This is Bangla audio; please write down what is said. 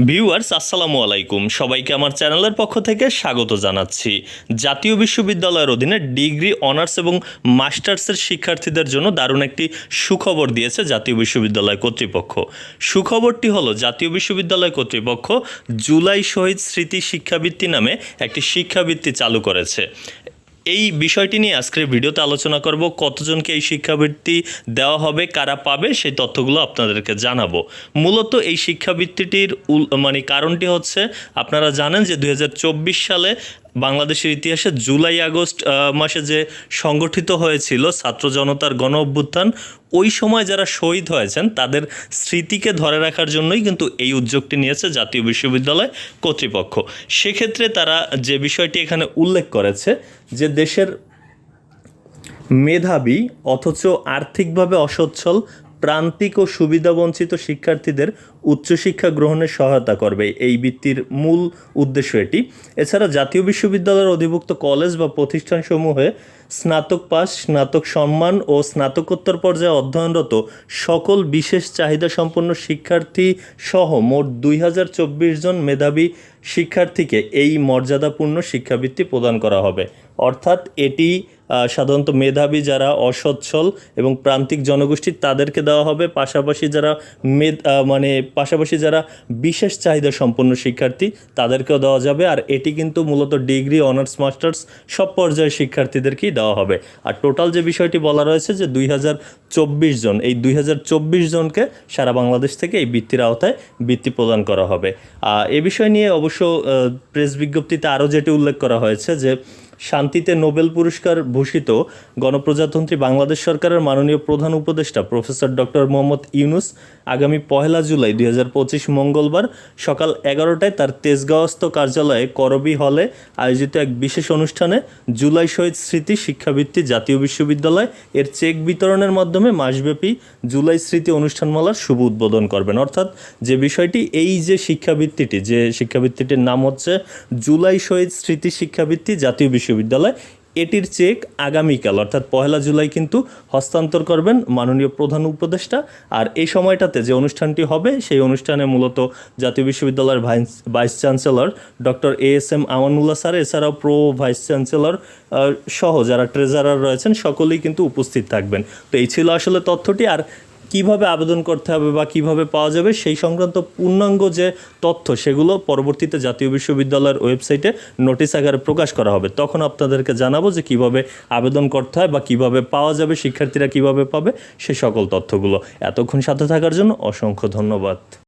ভিউয়ার্স আসসালামু আলাইকুম। সবাইকে আমার চ্যানেলের পক্ষ থেকে স্বাগত জানাচ্ছি। জাতীয় বিশ্ববিদ্যালয়ের অধীনে ডিগ্রি, অনার্স এবং মাস্টার্সের শিক্ষার্থীদের জন্য দারুণ একটি সুখবর দিয়েছে জাতীয় বিশ্ববিদ্যালয় কর্তৃপক্ষ। সুখবরটি হলো, জাতীয় বিশ্ববিদ্যালয় কর্তৃপক্ষ জুলাই শহীদ স্মৃতি শিক্ষাবৃত্তি নামে একটি শিক্ষাবৃত্তি চালু করেছে। এই বিষয়টি নিয়ে আজকের ভিডিওতে আলোচনা করব, কতজনকে এই শিক্ষাবৃত্তি দেওয়া হবে, কারা পাবে, সেই তথ্যগুলো আপনাদেরকে জানাব। মূলত এই শিক্ষাবৃত্তিটির মানে কারণটি হচ্ছে, আপনারা জানেন যে দু হাজার চব্বিশ সালে বাংলাদেশের ইতিহাসে জুলাই আগস্ট মাসে যে সংগঠিত হয়েছিল ছাত্র জনতার গণ অভ্যুত্থান, ওই সময় যারা শহীদ হয়েছেন, তাদের স্মৃতিকে ধরে রাখার জন্যই কিন্তু এই উদ্যোগটি নিয়েছে জাতীয় বিশ্ববিদ্যালয় কর্তৃপক্ষ। সেক্ষেত্রে তারা যে বিষয়টি এখানে উল্লেখ করেছে, যে দেশের মেধাবী, অথচ আর্থিকভাবে অসচ্ছল প্রান্তিক ও সুবিধাবঞ্চিত শিক্ষার্থীদের উচ্চশিক্ষা গ্রহণে সহায়তা করবে। এই বৃত্তির মূল উদ্দেশ্য এটি। এছাড়া জাতীয় বিশ্ববিদ্যালয়ের অধিভুক্ত কলেজ বা প্রতিষ্ঠানসমূহে স্নাতক পাস, স্নাতক সম্মান ও স্নাতকোত্তর পর্যায়ে অধ্যয়নরত সকল বিশেষ চাহিদা সম্পন্ন শিক্ষার্থী সহ মোট দুই হাজার চব্বিশ জন মেধাবী শিক্ষার্থীকে এই মর্যাদাপূর্ণ শিক্ষাবৃত্তি প্রদান করা হবে। অর্থাৎ এটি সাধারণত মেধাবী যারা অসচ্ছল এবং প্রান্তিক জনগোষ্ঠী তাদেরকে দেওয়া হবে। পাশাপাশি যারা আহ, মানে পাশাপাশি যারা বিশেষ চাহিদা সম্পন্ন শিক্ষার্থী তাদেরকেও দেওয়া যাবে। আর এটি কিন্তু মূলত ডিগ্রি অনার্স মাস্টার্স সব পর্যায়ের শিক্ষার্থীদেরকেই দেওয়া হবে। আর টোটাল যে বিষয়টি বলা রয়েছে যে দুই হাজার চব্বিশ জন এই দুই হাজার চব্বিশ জনকে সারা বাংলাদেশ থেকে এই বৃত্তির আওতায় বৃত্তি প্রদান করা হবে। এ বিষয় নিয়ে অবশ্য প্রেস বিজ্ঞপ্তিতে আরও যেটি উল্লেখ করা হয়েছে যে শান্তিতে নোবেল পুরস্কার ভূষিত গণপ্রজাতন্ত্রী বাংলাদেশ সরকারের মাননীয় প্রধান উপদেষ্টা প্রফেসর ডক্টর মোহাম্মদ ইউনুস আগামী পহেলা জুলাই দুই হাজার পঁচিশ মঙ্গলবার সকাল এগারোটায় তার তেজগাঁওস্থ কার্যালয়ে করবি হলে আয়োজিত এক বিশেষ অনুষ্ঠানে জুলাই শহীদ স্মৃতি শিক্ষাবৃত্তি জাতীয় বিশ্ববিদ্যালয় এর চেক বিতরণের মাধ্যমে মাসব্যাপী জুলাই স্মৃতি অনুষ্ঠানমালার শুভ উদ্বোধন করবেন। অর্থাৎ যে বিষয়টি, এই যে শিক্ষাবৃত্তিটি, যে শিক্ষাবৃত্তিটির নাম হচ্ছে জুলাই শহীদ স্মৃতি শিক্ষাবৃত্তি জাতীয় বিশ্ববিদ্যালয়। এটির চেক আগামীকাল, অর্থাৎ পহেলা জুলাই কিন্তু হস্তান্তর করবেন মাননীয় প্রধান উপদেষ্টা। আর এই সময়টাতে যে অনুষ্ঠানটি হবে, সেই অনুষ্ঠানে মূলত জাতীয় বিশ্ববিদ্যালয়ের vice chancellor doctor A S M Amanullah sir, এছাড়াও প্রো ভাইস চ্যান্সেলর সহ যারা ট্রেজারার রয়েছেন, সকলেই কিন্তু উপস্থিত থাকবেন। তো এই ছিল আসলে তথ্যটি। আর কীভাবে আবেদন করতে হবে বা কীভাবে পাওয়া যাবে সেই সংক্রান্ত পূর্ণাঙ্গ যে তথ্য, সেগুলো পরবর্তীতে জাতীয় বিশ্ববিদ্যালয়ের ওয়েবসাইটে নোটিশ আকারে প্রকাশ করা হবে। তখন আপনাদেরকে জানাব যে কীভাবে আবেদন করতে হয় বা কীভাবে পাওয়া যাবে, শিক্ষার্থীরা কীভাবে পাবে সে সকল তথ্যগুলো। এতক্ষণ সাথে থাকার জন্য অসংখ্য ধন্যবাদ।